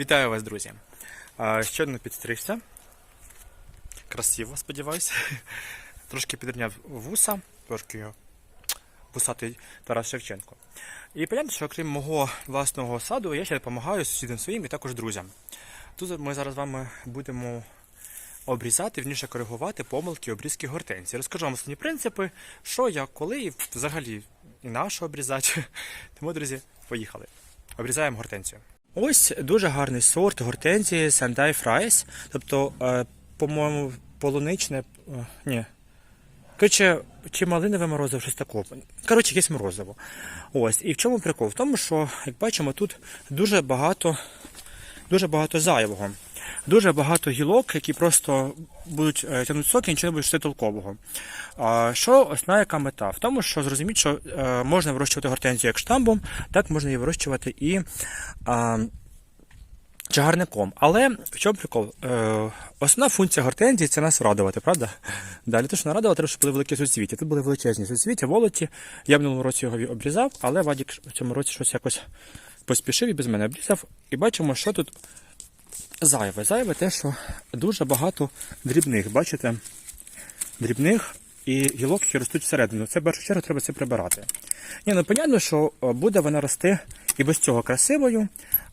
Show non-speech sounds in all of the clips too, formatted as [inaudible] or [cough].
Вітаю вас, друзі. А, Щойно підстригся. Красиво, сподіваюся. [laughs] Трошки підрівняв вуса, трошки вусатий Тарас Шевченко. І понятно, що окрім мого власного саду, я ще допомагаю сусідам своїм і також друзям. Тут ми зараз з вами будемо обрізати, вірніше коригувати помилки обрізки гортензії. Розкажу вам основні принципи, що, як, коли і взагалі і на обрізати. [laughs] Тому, друзі, поїхали. Обрізаємо гортензію. Ось дуже гарний сорт гортензії Sendai Fries. Тобто, е, по-моєму, полуничне. е, ні. Коротше, чи малинове морозиво, щось такого. Коротше, якесь морозиво. Ось. І в чому прикол? В тому, що, як бачимо, тут дуже багато, дуже багато зайвого. Дуже багато гілок, які просто будуть е, тягнути соки, нічого не буде щось толкового. Що основна яка мета? В тому, що зрозуміть, що е, можна вирощувати гортензію як штамбом, так можна її вирощувати і чагарником. Але в чому прикол? Е, основна функція гортензії це нас радувати, правда? Далі те, що нарадувати, треба, щоб були великі суцвіття. Тут були величезні суцвіття, волоті. Я в минулому році його обрізав, але Вадік в цьому році щось якось поспішив і без мене обрізав. І бачимо, що тут зайве. Зайве те, що дуже багато дрібних, бачите? Дрібних і гілок, які ростуть всередину. Це в першу чергу треба це прибирати. Ні, ну понятно, що е, буде вона рости і без цього красивою,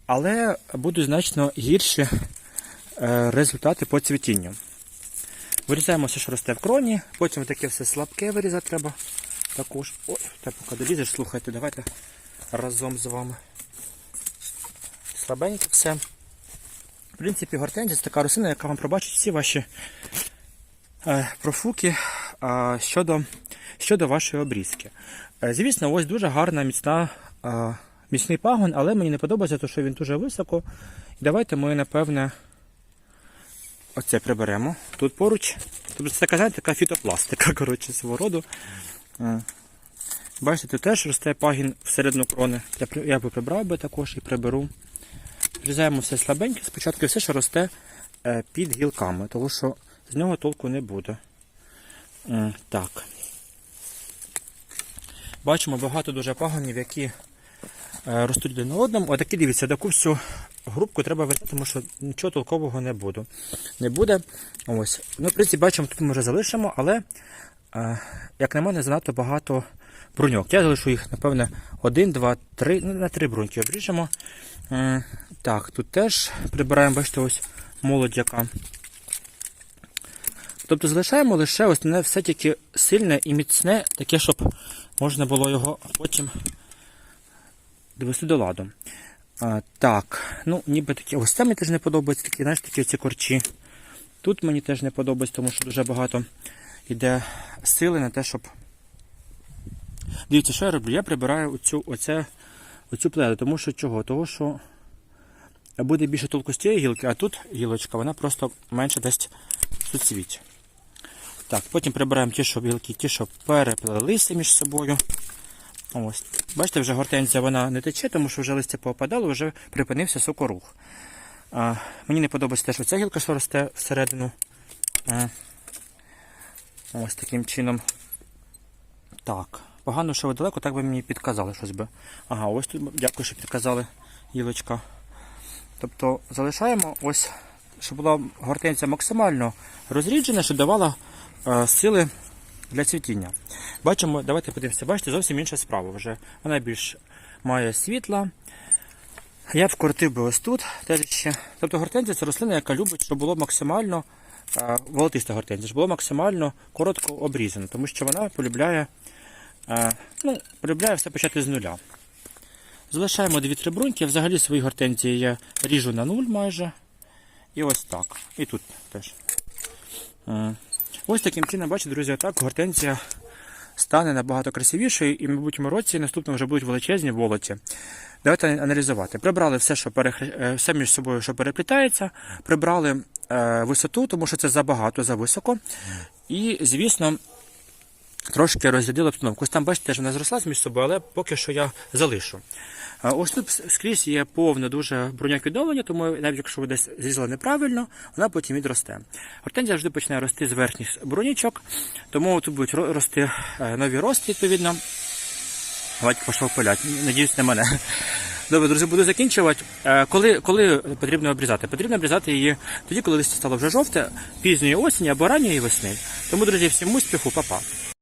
але будуть значно гірші е, результати по цвітінню. Вирізаємо все, що росте в кроні, потім таке все слабке вирізати треба. Також. Ой, та поки долізеш, слухайте, давайте разом з вами. Слабенько все. В принципі, гортензія це така рослина, яка вам пробачить всі ваші е, профуки щодо, щодо вашої обрізки. Е, звісно, ось дуже гарна міцна, міцний пагон, але мені не подобається, тому що він дуже високо. Давайте ми, напевне, оце приберемо тут поруч. Тобто це така, знаєте, така фітопластика, [laughs] коротше, свого роду. Е, Бачите, тут теж росте пагін всередину крони. Я, я би прибрав би також і приберу. Врізаємо все слабеньке, спочатку все, що росте е, під гілками, тому що з нього толку не буде. Так. Бачимо багато дуже пагонів, які е, ростуть один на одному. Отакі дивіться, таку всю грубку треба вирізати, тому що нічого толкового не буде. Не буде. Ось. Ну, в принципі, бачимо, тут ми вже залишимо, але, е, як на мене, занадто багато бруньок. Я залишу їх, напевне, один, два, три, ну, на три бруньки обріжемо. Так, тут теж прибираємо, бачите, ось молодь яка. Тобто залишаємо лише основне все тільки сильне і міцне, таке, щоб можна було його потім довести до ладу. А, так, ну ніби такі. Ось це мені теж не подобається, такі, знаєш, такі оці корчі. Тут мені теж не подобається, тому що дуже багато йде сили на те, щоб. Дивіться, що я роблю? Я прибираю оцю, оце, оцю пледу, тому що чого? Того, що буде більше толку з цієї гілки, а тут гілочка, вона просто менше дасть суцвіть. Так, потім прибираємо ті, що гілки, ті, що переплелися між собою. Ось. Бачите, вже гортензія вона не тече, тому що вже листя попадало, вже припинився сокорух. А, мені не подобається те, що ця гілка, що росте всередину. А, ось таким чином. Так. Погано, що ви далеко, так би мені підказали щось би. Ага, ось тут, дякую, що підказали гілочка. Тобто залишаємо ось, щоб була гортензія максимально розріджена, щоб давала е, сили для цвітіння. Бачимо, давайте подивимося, бачите, зовсім інша справа вже. Вона більш має світла. Я б вкоротив би ось тут теж. Тобто гортензія це рослина, яка любить, щоб було максимально е, волотиста гортензія, щоб було максимально коротко обрізано, тому що вона полюбляє, ну, полюбляє все почати з нуля. Залишаємо 2-3 бруньки. Взагалі свої гортензії я ріжу на нуль майже. І ось так. І тут теж. Ось таким чином, бачите, друзі, так гортензія стане набагато красивішою і, мабуть, в році наступного вже будуть величезні волоті. Давайте аналізувати. Прибрали все, що перехр... е, все між собою, що переплітається. Прибрали е, висоту, тому що це забагато, зависоко. І, звісно, трошки розрядили обстановку. Ось там, бачите, що вона зросла між собою, але поки що я залишу. Ось тут скрізь є повне дуже броняк відновлення, тому навіть якщо ви десь зрізали неправильно, вона потім відросте. Гортензія завжди починає рости з верхніх бронічок, тому тут будуть рости е, нові рости, відповідно. Батько пішов пилять, надіюсь, не мене. [laughs] Добре, друзі, буду закінчувати. Е, Коли, коли потрібно обрізати? Потрібно обрізати її тоді, коли листя стало вже жовте, пізньої осені або ранньої весни. Тому, друзі, всім успіху, па-па.